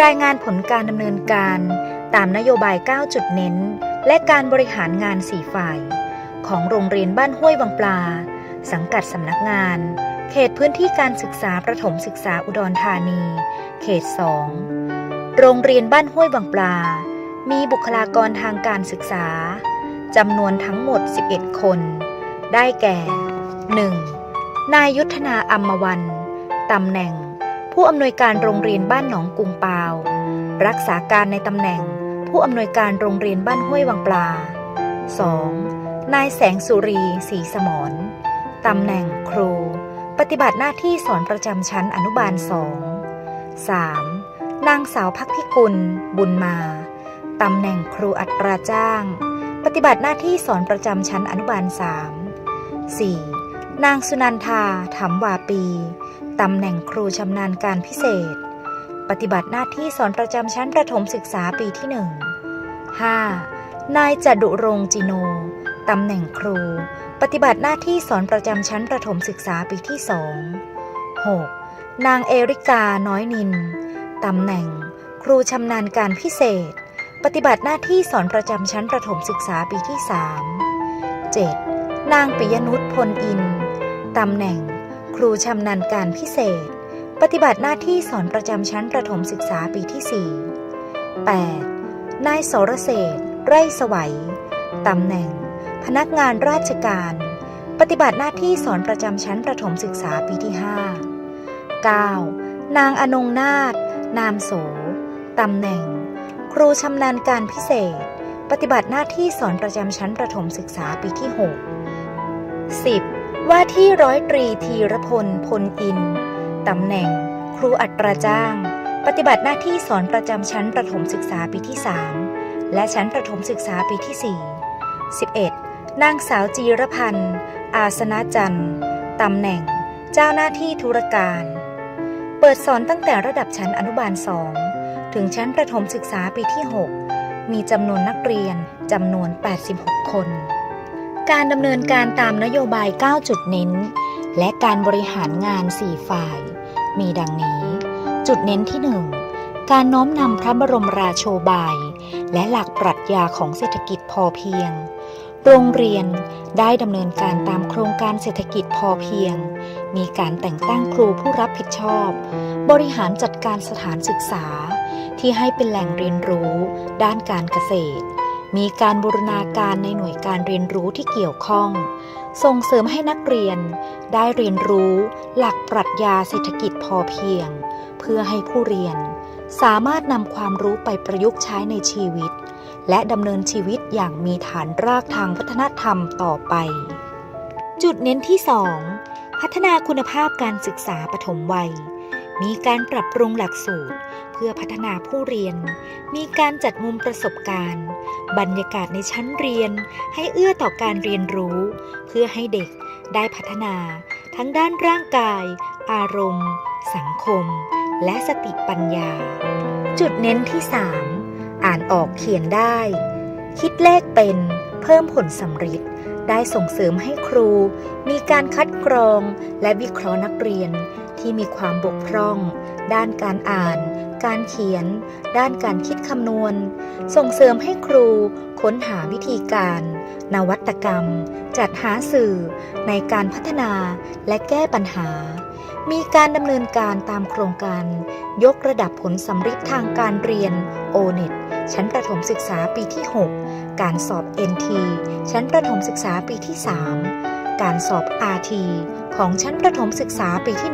รายงานผลการดำเนินการ ตามนโยบาย 9 จุดเน้น และการบริหารงาน 4 ฝ่าย ของโรงเรียนบ้านห้วยวังปลา สังกัดสำนักงาน เขตพื้นที่การศึกษาประถมศึกษาอุดรธานี เขต 2 โรงเรียนบ้านห้วยวังปลา มีบุคลากรทางการศึกษาจำนวนทั้งหมด 11 คน ได้แก่ 1. นายยุทธนาอัมมวัน ตำแหน่ง ผู้อำนวยการโรงเรียนบ้านหนองกุงปาว รักษาการในตำแหน่ง ผู้อำนวยการโรงเรียนบ้านห้วยวังปลา 2. นายแสงสุรีศรีสมรตำแหน่งครู ปฏิบัติหน้าที่สอนประจำชั้นอนุบาล2 3. นางสาวพักพิกุล บุญมาตำแหน่งครูอัตราจ้าง ปฏิบัติหน้าที่สอนประจำชั้นอนุบาล3 4. นางสุนันทาถมวาปีตำแหน่งครูชำนาญการพิเศษ ปฏิบัติหน้าที่สอนประจำชั้นประถมศึกษาปีที่1 5. นายจดุรงจิโนตำแหน่งครู ปฏิบัติหน้าที่สอนประจำชั้นประถมศึกษาปีที่2 6. นางเอริกาน้อยนินตำแหน่ง ครูชำนาญการพิเศษ ปฏิบัติหน้าที่สอนประจำชั้นประถมศึกษาปีที่3 7. นางปิยนุชพลอิน ตำแหน่ง ครูชำนาญการพิเศษ ปฏิบัติหน้าที่สอนประจำชั้นประถมศึกษาปีที่ 4 8. นายสรเศรษไร่สวัยตำแหน่ง พนักงานราชการ ปฏิบัติหน้าที่สอนประจำชั้นประถมศึกษาปีที่ 5 9. นางอนงนาถนามโสตำแหน่ง ครูชำนาญการพิเศษ ปฏิบัติหน้าที่สอนประจำชั้นประถมศึกษาปีที่ 6 10. ว่าที่ร้อยตรีธีรพลพลอินตำแหน่ง ครูอัตราจ้าง ปฏิบัติหน้าที่สอนประจำชั้นประถมศึกษาปีที่ 3 และชั้นประถมศึกษาปีที่ 4 11. นางสาวจีรพันธ์ อาสนะจันทร์ตำแหน่ง เจ้าหน้าที่ธุรการ เปิดสอนตั้งแต่ระดับชั้นอนุบาล 2 ถึงชั้นประถมศึกษาปีที่ 6 มีจำนวนนักเรียนจำนวน 86 คน การดำเนินการตามนโยบาย 9 จุดเน้น และการบริหารงาน 4 ฝ่าย มีดังนี้ จุดเน้นที่ 1 การน้อมนำพระบรมราโชบาย และหลักปรัชญาของเศรษฐกิจพอเพียง โรงเรียนได้ดำเนินการตามโครงการเศรษฐกิจพอเพียง มีการแต่งตั้งครูผู้รับผิดชอบ บริหารจัดการสถานศึกษา ที่ให้เป็นแหล่งเรียนรู้ ด้านการเกษตร มีการบูรณาการในหน่วยการเรียนรู้ที่เกี่ยวข้อง ส่งเสริมให้นักเรียน ได้เรียนรู้หลักปรัชญาเศรษฐกิจพอเพียง เพื่อให้ผู้เรียน สามารถนำความรู้ไปประยุกต์ใช้ในชีวิต และดำเนินชีวิตอย่างมีฐานรากทางวัฒนธรรมต่อไป จุดเน้นที่ 2 พัฒนาคุณภาพการศึกษาปฐมวัย มีการปรับปรุงหลักสูตร เพื่อพัฒนาผู้เรียน มีการจัดมุมประสบการณ์ บรรยากาศในชั้นเรียน ให้เอื้อต่อการเรียนรู้ เพื่อให้เด็กได้พัฒนา ทั้งด้านร่างกาย อารมณ์ สังคม และสติปัญญา จุดเน้นที่ 3 อ่านออกเขียนได้ คิดเลขเป็นเพิ่มผลสำฤทธิ์ได้ส่งเสริมให้ครู มีการคัดกรองและวิเคราะห์นักเรียน ที่มีความบกพร่อง ด้านการอ่าน การเขียน ด้านการคิดคำนวณ ส่งเสริมให้ครูค้นหาวิธีการ นวัตกรรม จัดหาสื่อในการพัฒนาและแก้ปัญหา มีการดำเนินการตามโครงการ ยกระดับผลสำฤทธิ์ทางการเรียน o n e t ชั้นประถมศึกษาปีที่ 6 การสอบ NT ชั้นประถมศึกษาปีที่ 3 การสอบ RT ของชั้นประถมศึกษาปีที่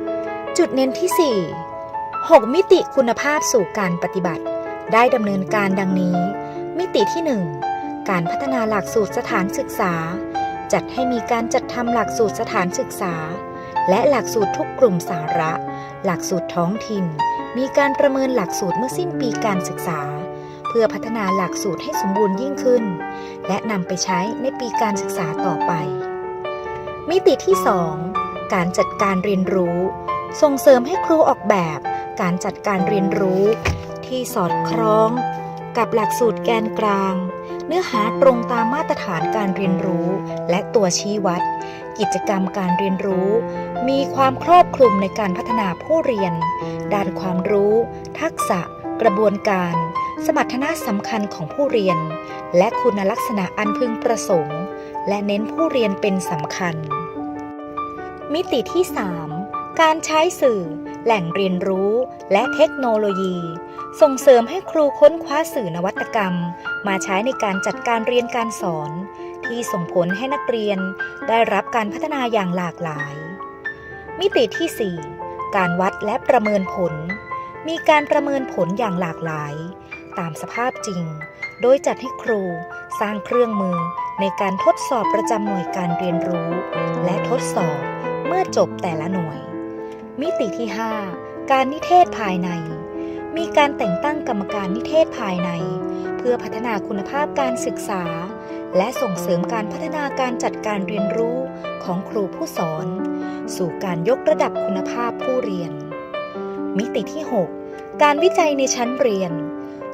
1 จุดเน้นที่ 4 6 มิติคุณภาพสู่การปฏิบัติ ได้ดำเนินการดังนี้ มิติที่ 1 การพัฒนาหลักสูตรสถานศึกษา จัดให้มีการจัดทำหลักสูตรสถานศึกษา และหลักสูตรทุกกลุ่มสาระ หลักสูตรท้องถิ่น มีการประเมินหลักสูตรเมื่อสิ้นปีการศึกษาเพื่อพัฒนาหลักสูตรให้สมบูรณ์ยิ่งขึ้น และนำไปใช้ในปีการศึกษาต่อไป มิติที่ 2 การจัดการเรียนรู้ ส่งเสริมให้ครูออกแบบ การจัดการเรียนรู้ ที่สอดคล้อง กับหลักสูตรแกนกลาง เนื้อหาตรงตามมาตรฐานการเรียนรู้ และตัวชี้วัด กิจกรรมการเรียนรู้ มีความครอบคลุมในการพัฒนาผู้เรียน ด้านความรู้ ทักษะ กระบวนการ สมรรถนะสำคัญของผู้เรียน และคุณลักษณะอันพึงประสงค์และเน้นผู้เรียนเป็นสำคัญ มิติที่ 3 การใช้สื่อ แหล่งเรียนรู้ และเทคโนโลยี ส่งเสริมให้ครูค้นคว้าสื่อนวัตกรรม มาใช้ในการจัดการเรียนการสอน ที่ส่งผลให้นักเรียนได้รับการพัฒนาอย่างหลากหลาย มิติที่ 4 การวัดและประเมินผล มีการประเมินผลอย่างหลากหลาย ตามสภาพจริง โดยจัดให้ครูสร้างเครื่องมือในการทดสอบประจำหน่วยการเรียนรู้ และทดสอบ เมื่อจบแต่ละหน่วย มิติที่ 5 การนิเทศภายใน มีการแต่งตั้งกรรมการนิเทศภายใน เพื่อพัฒนาคุณภาพการศึกษา และส่งเสริมการพัฒนาการจัดการเรียนรู้ของครูผู้สอน สู่การยกระดับคุณภาพผู้เรียน มิติที่ 6 การวิจัยในชั้นเรียน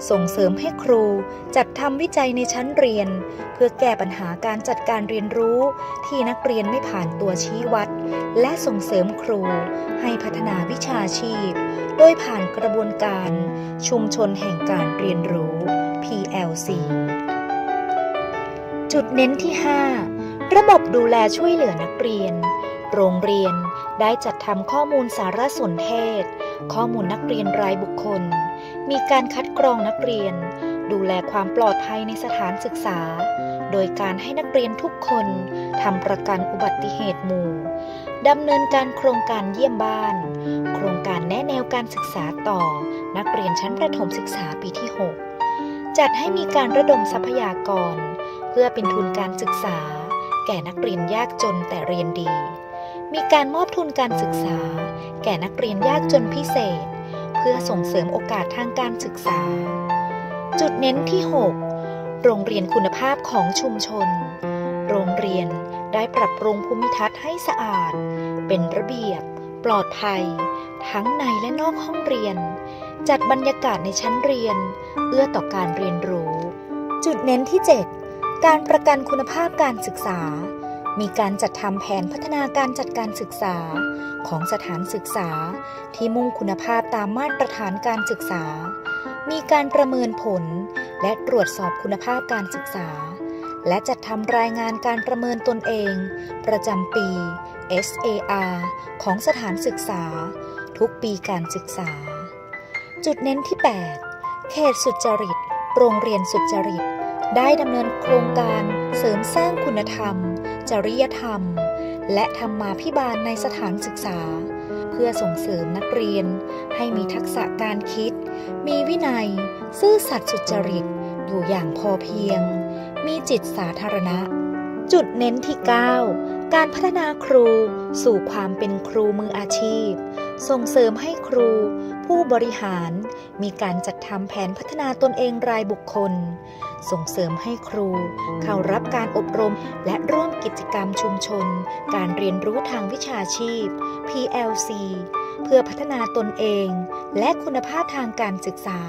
ส่งเสริมให้ครูจัดทำวิจัยในชั้นเรียน เพื่อแก้ปัญหาการจัดการเรียนรู้ที่นักเรียนไม่ผ่านตัวชี้วัด และส่งเสริมครู ให้พัฒนาวิชาชีพ โดยผ่านกระบวนการ ชุมชนแห่งการเรียนรู้ PLC จุดเน้นที่ 5 ระบบดูแลช่วยเหลือนักเรียน โรงเรียนได้จัดทำข้อมูลสารสนเทศ ข้อมูลนักเรียนรายบุคคล มีการคัดกรองนักเรียน ดูแลความปลอดภัยในสถานศึกษา โดยการให้นักเรียนทุกคนทำประกันอุบัติเหตุหมู่ดำเนินการโครงการเยี่ยมบ้าน โครงการแนะแนวการศึกษาต่อ นักเรียนชั้นประถมศึกษาปีที่ 6 จัดให้มีการระดมทรัพยากร เพื่อเป็นทุนการศึกษา แก่นักเรียนยากจนแต่เรียนดี มีการมอบทุนการศึกษา แก่นักเรียนยากจนพิเศษ เพื่อส่งเสริมโอกาสทางการศึกษา จุดเน้นที่ 6 โรงเรียนคุณภาพของชุมชน โรงเรียนได้ปรับปรุงภูมิทัศน์ให้สะอาด เป็นระเบียบ ปลอดภัย ทั้งในและนอกห้องเรียน จัดบรรยากาศในชั้นเรียน เอื้อต่อการเรียนรู้ จุดเน้นที่ 7 การประกันคุณภาพการศึกษา มีการจัดทำแผนพัฒนาการจัดการศึกษาของสถานศึกษาที่มุ่งคุณภาพตามมาตรฐานการศึกษา มีการประเมินผลและตรวจสอบคุณภาพการศึกษา และจัดทำรายงานการประเมินตนเอง ประจำปี SAR ของสถานศึกษา ทุกปีการศึกษา จุดเน้นที่ 8 เขตสุจริต โรงเรียนสุจริต ได้ดำเนินโครงการเสริมสร้างคุณธรรม จริยธรรม และธรรมาภิบาลในสถานศึกษา เพื่อส่งเสริมนักเรียน ให้มีทักษะการคิด มีวินัย ซื่อสัตย์สุจริต อยู่อย่างพอเพียง มีจิตสาธารณะ จุดเน้นที่ 9 การพัฒนาครูสู่ความเป็นครูมืออาชีพ ส่งเสริมให้ครู ผู้บริหารมีการจัดทำแผนพัฒนาตนเองรายบุคคล ส่งเสริมให้ครู เข้ารับการอบรมและร่วมกิจกรรมชุมชน การเรียนรู้ทางวิชาชีพ PLC เพื่อพัฒนาตนเอง และคุณภาพทางการศึกษา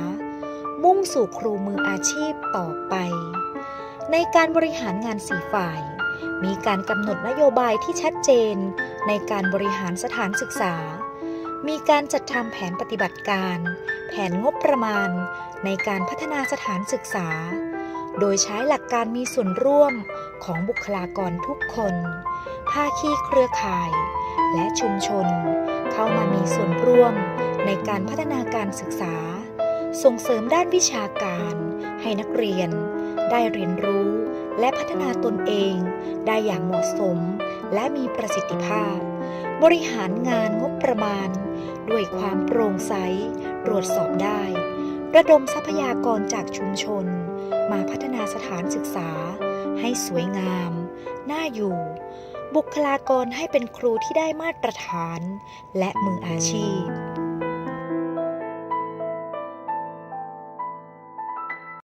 มุ่งสู่ครูมืออาชีพต่อไป ในการบริหารงานสี่ฝ่าย มีการกำหนดนโยบายที่ชัดเจน ในการบริหารสถานศึกษา มีการจัดทำแผนปฏิบัติการ แผนงบประมาณ ในการพัฒนาสถานศึกษา โดยใช้หลักการมีส่วนร่วมของบุคลากรทุกคน ภาคีเครือข่าย และชุมชน เข้ามามีส่วนร่วมในการพัฒนาการศึกษา ส่งเสริมด้านวิชาการ ให้นักเรียน ได้เรียนรู้และพัฒนาตนเอง ได้อย่างเหมาะสม และมีประสิทธิภาพ บริหารงานงบประมาณ ด้วยความโปร่งใส ตรวจสอบได้ ระดมทรัพยากรจากชุมชน มาพัฒนาสถานศึกษา ให้สวยงาม น่าอยู่ บุคลากรให้เป็นครูที่ได้มาตรฐาน และมืออาชีพ